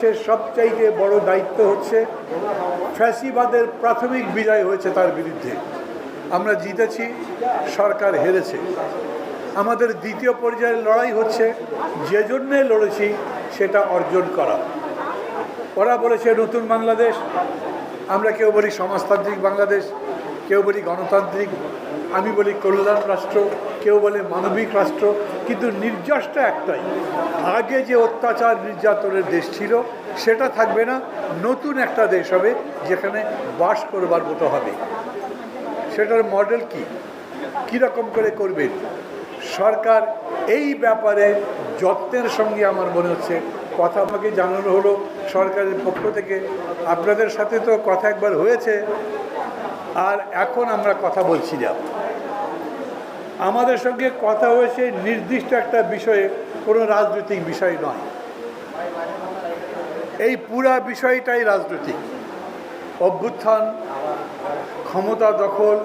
দেশের সবচাইতে বড় দায়িত্ব হচ্ছে ফ্যাসিবাদের প্রাথমিক বিজয় হয়েছে তার বিরুদ্ধে। আমরা জিতেছি, সরকার হেরেছে। আমাদের দ্বিতীয় পর্যায়ের লড়াই হচ্ছে যে জন্যে লড়েছি সেটা অর্জন করা। ওরা বলেছে, নতুন বাংলাদেশ, আমরা কেউ বলি সমাজতান্ত্রিক বাংলাদেশ, কেউ বলি গণতান্ত্রিক, আমি বলি কল্যাণ রাষ্ট্র কেউ বলে মানবিক রাষ্ট্র, কিন্তু নির্যাসটা একটাই। আগে যে অত্যাচার নির্যাতনের দেশ ছিল, সেটা থাকবে না, নতুন একটা দেশ হবে, যেখানে বাস করবার মতো হবে। সেটার মডেল কি? কীরকম করে করবেন? সরকার এই ব্যাপারে যত্নের সঙ্গে আমার মনে হচ্ছে। কথা আমাকে জানানো হলো সরকারের পক্ষ থেকে। আপনাদের সাথে তো কথা একবার হয়েছে, আর এখন আমরা কথা বলছি না। আমাদের সঙ্গে কথা হয়েছে নির্দিষ্ট একটা বিষয়ে, কোনো রাজনৈতিক বিষয় নয়। এই পুরা বিষয়টাই রাজনৈতিক। অভ্যুত্থান, ক্ষমতা দখল,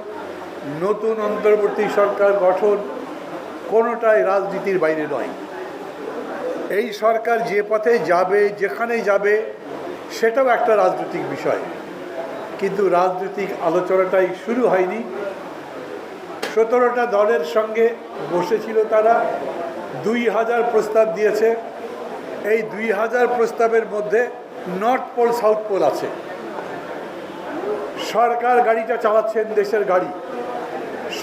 নতুন অন্তর্বর্তী সরকার গঠন, কোনোটাই রাজনীতির বাইরে নয়। এই সরকার যে পথে যাবে যেখানে যাবে, সেটাও একটা রাজনৈতিক বিষয়। কিন্তু রাজনৈতিক আলোচনাটাই শুরু হয়নি। সতেরোটা দলের সঙ্গে বসেছিল তারা। দুই হাজার প্রস্তাব দিয়েছে। এই দুই হাজার প্রস্তাবের মধ্যে নর্থ পোল, সাউথ পোল আছে। সরকার গাড়িটা চালাচ্ছেন দেশের গাড়ি।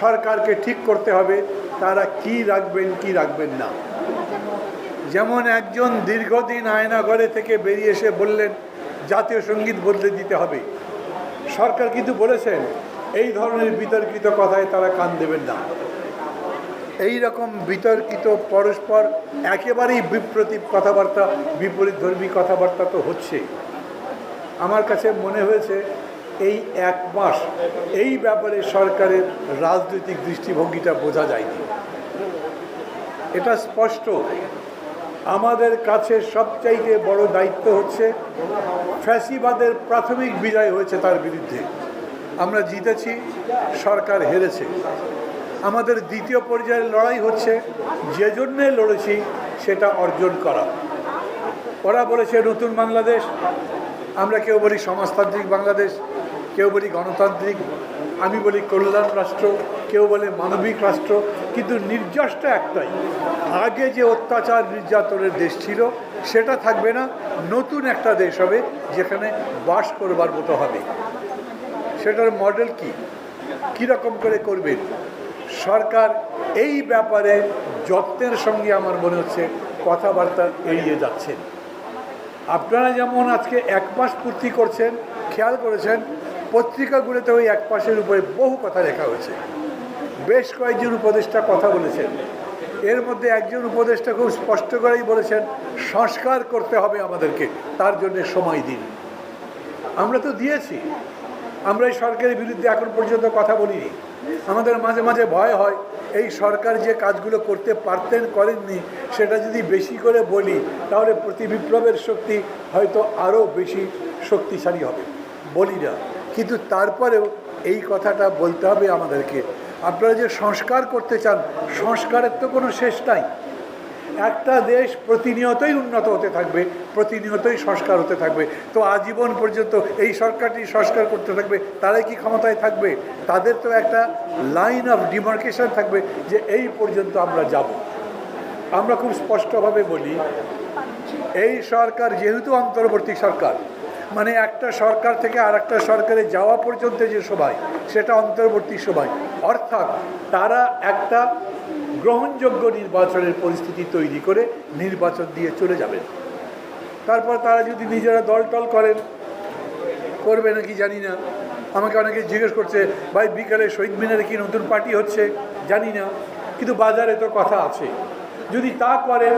সরকারকে ঠিক করতে হবে, তারা কি রাখবেন কি রাখবেন না। যেমন একজন দীর্ঘদিন আয়নাঘরে থেকে বেরিয়ে এসে বললেন, জাতীয় সংগীত বদলে দিতে হবে। সরকার কিন্তু বলেছেন এই ধরনের বিতর্কিত কথায় তারা কান দেবেন না। এই রকম বিতর্কিত পরস্পর একেবারেই বিপ্রতি কথাবার্তা, বিপরীত ধর্মী কথাবার্তা তো হচ্ছে। আমার কাছে মনে হয়েছে এই এক মাস এই ব্যাপারে সরকারের রাজনৈতিক দৃষ্টিভঙ্গিটা বোঝা যায়নি। এটা স্পষ্ট। আমাদের কাছে সবচাইতে বড় দায়িত্ব হচ্ছে ফ্যাসিবাদের প্রাথমিক বিজয় হয়েছে তার বিরুদ্ধে। আমরা জিতেছি, সরকার হেরেছে। আমাদের দ্বিতীয় পর্যায়ের লড়াই হচ্ছে, যে জন্যে লড়েছি সেটা অর্জন করা। ওরা বলেছে, নতুন বাংলাদেশ। আমরা কেউ বলি, সমাজতান্ত্রিক বাংলাদেশ। কেউ বলি, গণতান্ত্রিক। আমি বলি, কল্যাণ রাষ্ট্র। কেউ বলে, মানবিক রাষ্ট্র। কিন্তু নির্যাসটা একটাই। আগে যে অত্যাচার নির্যাতনের দেশ ছিল, সেটা থাকবে না। নতুন একটা দেশ হবে, যেখানে বাস করবার মতো হবে। সেটার মডেল কি? কীরকম করে করবেন? সরকার এই ব্যাপারে যত্নের সঙ্গে আমার মনে হচ্ছে কথাবার্তা এড়িয়ে যাচ্ছেন। আপনারা যেমন আজকে এক মাস পূর্তি করছেন, খেয়াল করেছেন, পত্রিকাগুলোতে ওই এক মাসের উপরে বহু কথা লেখা হয়েছে। বেশ কয়েকজন উপদেষ্টা কথা বলেছেন। এর মধ্যে একজন উপদেষ্টা খুব স্পষ্ট করেই বলেছেন, সংস্কার করতে হবে আমাদেরকে, তার জন্য সময় দিন। আমরা তো দিয়েছি। আমরা এই সরকারের বিরুদ্ধে এখন পর্যন্ত কথা বলিনি। আমাদের মাঝে মাঝে ভয় হয়, এই সরকার যে কাজগুলো করতে পারতেন, করেননি, সেটা যদি বেশি করে বলি, তাহলে প্রতি বিপ্লবের শক্তি হয়তো আরও বেশি শক্তিশালী হবে। বলি না। কিন্তু তারপরেও এই কথাটা বলতে হবে আমাদেরকে। আপনারা যে সংস্কার করতে চান, সংস্কারের তো কোনো শেষ নাই। একটা দেশ প্রতিনিয়তই উন্নত হতে থাকবে, প্রতিনিয়তই সংস্কার হতে থাকবে। তো আজীবন পর্যন্ত এই সরকারটি সংস্কার করতে থাকবে তারাই কি ক্ষমতায় থাকবে? তাদের তো একটা লাইন অফ ডিমার্কেশন থাকবে যে এই পর্যন্ত আমরা যাব। আমরা খুব স্পষ্টভাবে বলি, এই সরকার যেহেতু অন্তর্বর্তী সরকার মানে একটা সরকার থেকে আর একটা সরকারে যাওয়া পর্যন্ত যে সবাই, সেটা অন্তর্বর্তী সবাই। অর্থাৎ তারা একটা গ্রহণযোগ্য নির্বাচনের পরিস্থিতি তৈরি করে নির্বাচন দিয়ে চলে যাবেন। তারপর তারা যদি নিজেরা দল টল করেন, করবে নাকি জানি না। আমাকে অনেকে জিজ্ঞেস করছে, ভাই, বিকালে শহীদ মিনারে কি নতুন পার্টি হচ্ছে? জানি না, কিন্তু বাজারে তো কথা আছে। যদি তা করেন,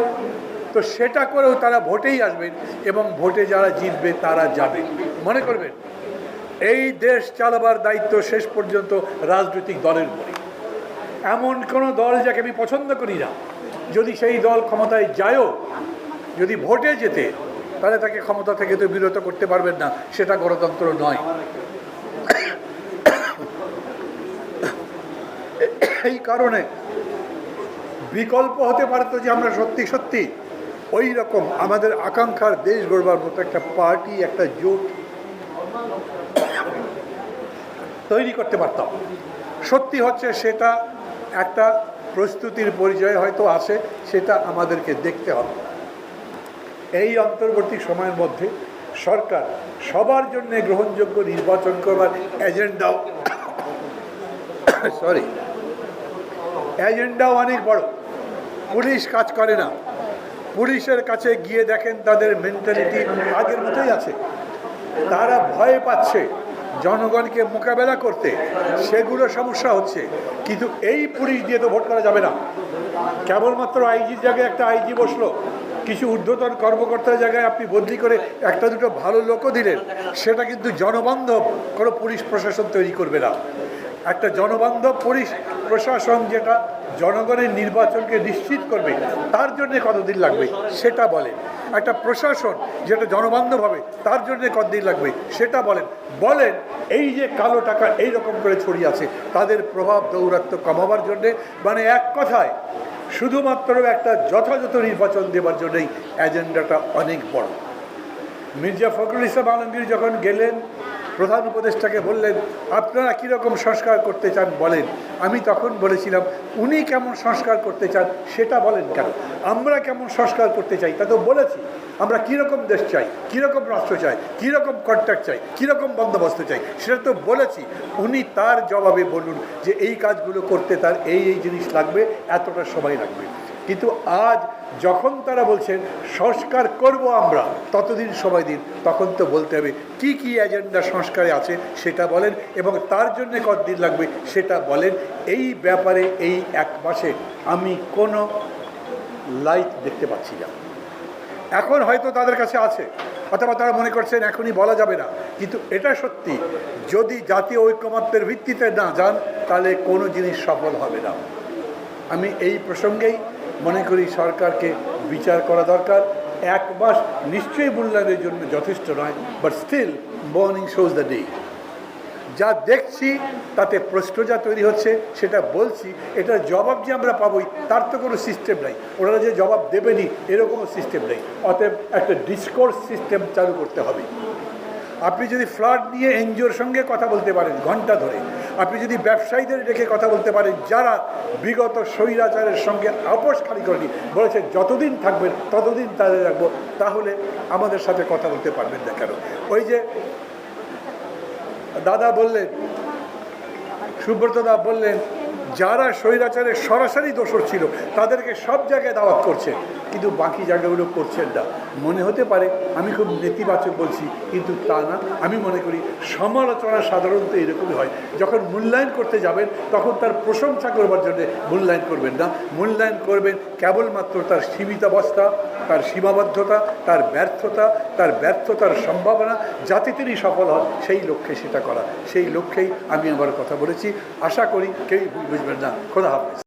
তো সেটা করেও তারা ভোটেই আসবেন এবং ভোটে যারা জিতবে তারা যাবে। মনে করবেন? এই দেশ চালাবার দায়িত্ব শেষ পর্যন্ত রাজনৈতিক দলের উপরে এমন কোনো দল যাকে আমি পছন্দ করি না। যদি সেই দল ক্ষমতায় যায়ও, যদি ভোটে যেতে তাহলে তাকে ক্ষমতা থেকে তো বিরত করতে পারবেন না, সেটা গণতন্ত্র নয়। এই কারণে বিকল্প হতে পারতো যে আমরা সত্যি সত্যি ওই রকম আমাদের আকাঙ্ক্ষার দেশ গড়বার মতো একটা পার্টি, একটা জোট তৈরি করতে পারতাম। সত্যি হচ্ছে সেটা একটা প্রস্তুতির পরিচয় হয়তো আছে, সেটা আমাদেরকে দেখতে হবে। এই অন্তর্বর্তী সময়ের মধ্যে সরকার সবার জন্য গ্রহণযোগ্য নির্বাচন করবার এজেন্ডাও সরি এজেন্ডাও অনেক বড়। পুলিশ কাজ করে না। পুলিশের কাছে গিয়ে দেখেন তাদের মেন্টালিটি আগের মতোই আছে। তারা ভয় পাচ্ছে। জনগণকে মোকাবেলা করতে সেগুলো সমস্যা হচ্ছে। কিন্তু এই পুলিশ দিয়ে তো ভোট করা যাবে না। কেবলমাত্র আইজির জায়গায় একটা আইজি বসল। কিছু ঊর্ধ্বতন কর্মকর্তার জায়গায় আপনি বদলি করে একটা দুটো ভালো লোকও দিলেন। সেটা কিন্তু জনবান্ধব, কোনো পুলিশ প্রশাসন তৈরি করবে না। একটা জনবান্ধব প্রশাসন যেটা জনগণের নির্বাচনকে নিশ্চিত করবে, তার জন্য কতদিন লাগবে, সেটা বলেন। একটা প্রশাসন যেটা জনবান্ধব হবে, তার জন্য কতদিন লাগবে, সেটা বলেন। বলেন, এই যে কালো টাকা এই রকম করে ছড়িয়ে আছে, তাদের প্রভাব দৌরাত্ম কমাবার জন্যে মানে এক কথায়, শুধুমাত্র একটা যথাযথ নির্বাচন দেওয়ার জন্যই এজেন্ডাটা অনেক বড়। মির্জা ফখরুল ইসলাম আলমগীর যখন গেলেন প্রধান উপদেষ্টাকে বললেন, আপনারা কীরকম সংস্কার করতে চান বলেন। আমি তখন বলেছিলাম, উনি কেমন সংস্কার করতে চান সেটা বলেন কেন? আমরা কেমন সংস্কার করতে চাই তা তো বলেছি। আমরা কীরকম দেশ চাই, কীরকম রাষ্ট্র চাই, কীরকম কন্ট্যাক্ট চাই, কীরকম বন্দোবস্ত চাই সেটা তো বলেছি। উনি তার জবাবে বলুন যে, এই কাজগুলো করতে তার এই এই জিনিস লাগবে, এতটা সময় লাগবে। কিন্তু আজ যখন তারা বলছেন, সংস্কার করব আমরা, ততদিন সময় দিন, তখন তো বলতে হবে, কি কি এজেন্ডা সংস্কারে আছে সেটা বলেন এবং তার জন্য কতদিন লাগবে সেটা বলেন। এই ব্যাপারে এই এক মাসে আমি কোনো লাইট দেখতে পাচ্ছি না। এখন হয়তো তাদের কাছে আছে, অথবা তারা মনে করছেন এখনই বলা যাবে না, কিন্তু এটা সত্যি, যদি জাতীয় ঐক্যমত্যের ভিত্তিতে না যান, তাহলে কোনো জিনিস সফল হবে না। আমি এই প্রসঙ্গেই মনে করি সরকারকে বিচার করা দরকার। এক মাস নিশ্চয়ই মূল্যায়নের জন্য যথেষ্ট নয় but still morning shows the day যা দেখছি, তাতে প্রশ্ন যা তৈরি হচ্ছে, সেটা বলছি, এটার জবাব যে আমরা পাবোই, তার তো কোনো সিস্টেম নাই। ওনারা যে জবাব দেবেনি এরকমও সিস্টেম নেই। অতএব একটা ডিসকোর্স সিস্টেম চালু করতে হবে। আপনি যদি ফ্লাড নিয়ে এনজিওর সঙ্গে কথা বলতে পারেন, ঘণ্টা ধরে আপনি যদি ব্যবসায়ীদের রেখে কথা বলতে পারেন, যারা বিগত স্বৈরাচারের সঙ্গে আপোষ খালি করেনি, বলেছে যতদিন থাকবেন, ততদিন তাদের রাখব, তাহলে আমাদের সাথে কথা বলতে পারবেন না কেন? ওই যে দাদা বললেন সুব্রতদা বললেন যারা স্বৈরাচারের সরাসরি দোষর ছিল, তাদেরকে সব জায়গায় দাওয়াত করছেন কিন্তু বাকি জায়গাগুলো করছেন না। মনে হতে পারে, আমি খুব নেতিবাচক বলছি, কিন্তু তা না। আমি মনে করি, সমালোচনা সাধারণত এরকমই হয়। যখন মূল্যায়ন করতে যাবেন, তখন তার প্রশংসা করবার জন্য মূল্যায়ন করবেন না। মূল্যায়ন করবেন কেবলমাত্র তার সীমিতাবস্থা, তার সীমাবদ্ধতা, তার ব্যর্থতা, তার ব্যর্থতার সম্ভাবনা, যাতে তিনি সফল হন, সেই লক্ষ্যে সেটা করা। সেই লক্ষ্যেই আমি আমার কথা বলেছি। আশা করি কেউই これたこの葉っです。